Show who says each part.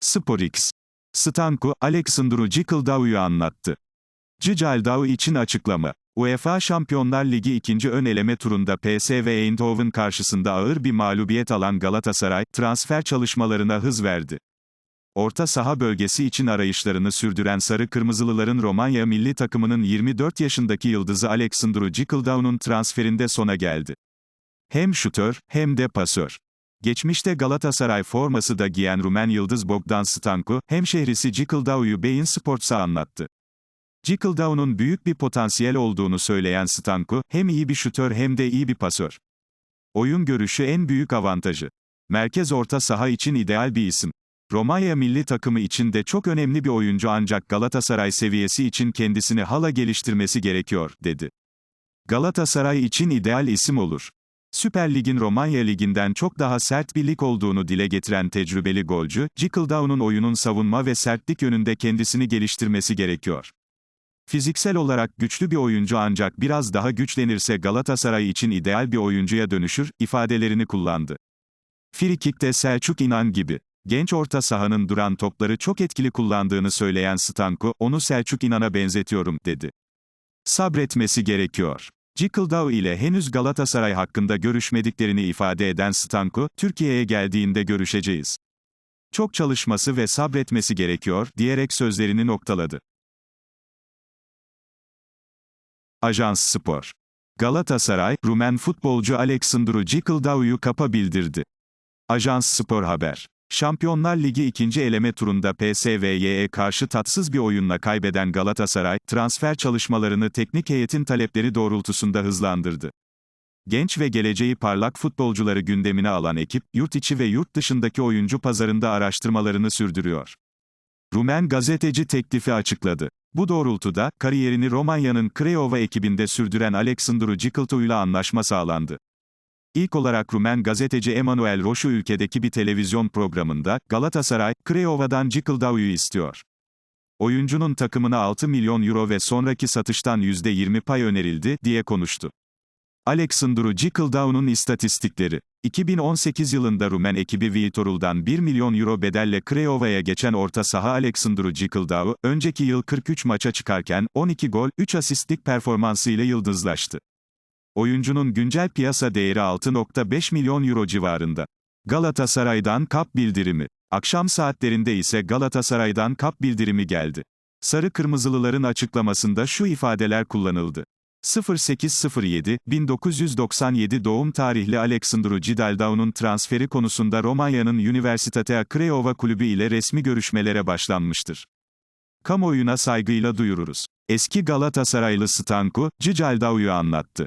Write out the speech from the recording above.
Speaker 1: SporX. Stanko, Aleksandru Cikildau'yu anlattı. Cicaldau için açıklama. UEFA Şampiyonlar Ligi ikinci ön eleme turunda PSV Eindhoven karşısında ağır bir mağlubiyet alan Galatasaray, transfer çalışmalarına hız verdi. Orta saha bölgesi için arayışlarını sürdüren Sarı Kırmızılıların Romanya milli takımının 24 yaşındaki yıldızı Aleksandru Cikildau'nun transferinde sona geldi. Hem şutör, hem de pasör. Geçmişte Galatasaray forması da giyen Rumen yıldız Bogdan Stanko, hemşehrisi Cikildau'yu Beyin Sports'a anlattı. Cikildau'nun büyük bir potansiyel olduğunu söyleyen Stanko, hem iyi bir şutör hem de iyi bir pasör. Oyun görüşü en büyük avantajı. Merkez orta saha için ideal bir isim. Romanya milli takımı için de çok önemli bir oyuncu ancak Galatasaray seviyesi için kendisini hala geliştirmesi gerekiyor, dedi. Galatasaray için ideal isim olur. Süper Lig'in Romanya Ligi'nden çok daha sert bir lig olduğunu dile getiren tecrübeli golcü, Cikildau'nun oyunun savunma ve sertlik yönünde kendisini geliştirmesi gerekiyor. Fiziksel olarak güçlü bir oyuncu ancak biraz daha güçlenirse Galatasaray için ideal bir oyuncuya dönüşür, ifadelerini kullandı. Frikik'te Selçuk İnan gibi. Genç orta sahanın duran topları çok etkili kullandığını söyleyen Stanko, onu Selçuk İnan'a benzetiyorum, dedi. Sabretmesi gerekiyor. Cikildau ile henüz Galatasaray hakkında görüşmediklerini ifade eden Stanko, Türkiye'ye geldiğinde görüşeceğiz. Çok çalışması ve sabretmesi gerekiyor, diyerek sözlerini noktaladı. Ajans Spor. Galatasaray, Rumen futbolcu Aleksandru Cikildau'yu kapa bildirdi. Ajans Spor Haber. Şampiyonlar Ligi ikinci eleme turunda PSV'ye karşı tatsız bir oyunla kaybeden Galatasaray, transfer çalışmalarını teknik heyetin talepleri doğrultusunda hızlandırdı. Genç ve geleceği parlak futbolcuları gündemine alan ekip, yurt içi ve yurt dışındaki oyuncu pazarında araştırmalarını sürdürüyor. Rumen gazeteci teklifi açıkladı. Bu doğrultuda, kariyerini Romanya'nın Craiova ekibinde sürdüren Aleksandru Cikildau ile anlaşma sağlandı. İlk olarak Rumen gazeteci Emanuel Roșu ülkedeki bir televizyon programında, Galatasaray, Craiova'dan Cikildau'yu istiyor. Oyuncunun takımına 6 milyon euro ve sonraki satıştan %20 pay önerildi, diye konuştu. Aleksandru Cikildau'nun istatistikleri. 2018 yılında Rumen ekibi Viitorul'dan 1 milyon euro bedelle Craiova'ya geçen orta saha Aleksandru Cikildau, önceki yıl 43 maça çıkarken, 12 gol, 3 asistlik performansıyla yıldızlaştı. Oyuncunun güncel piyasa değeri 6.5 milyon euro civarında. Galatasaray'dan kap bildirimi. Akşam saatlerinde ise Galatasaray'dan kap bildirimi geldi. Sarı Kırmızılıların açıklamasında şu ifadeler kullanıldı. 0807-1997 doğum tarihli Aleksandru Cidaldau'nun transferi konusunda Romanya'nın Universitatea Craiova kulübü ile resmi görüşmelere başlanmıştır. Kamuoyuna saygıyla duyururuz. Eski Galatasaraylı Stanko, Cicaldau'yu anlattı.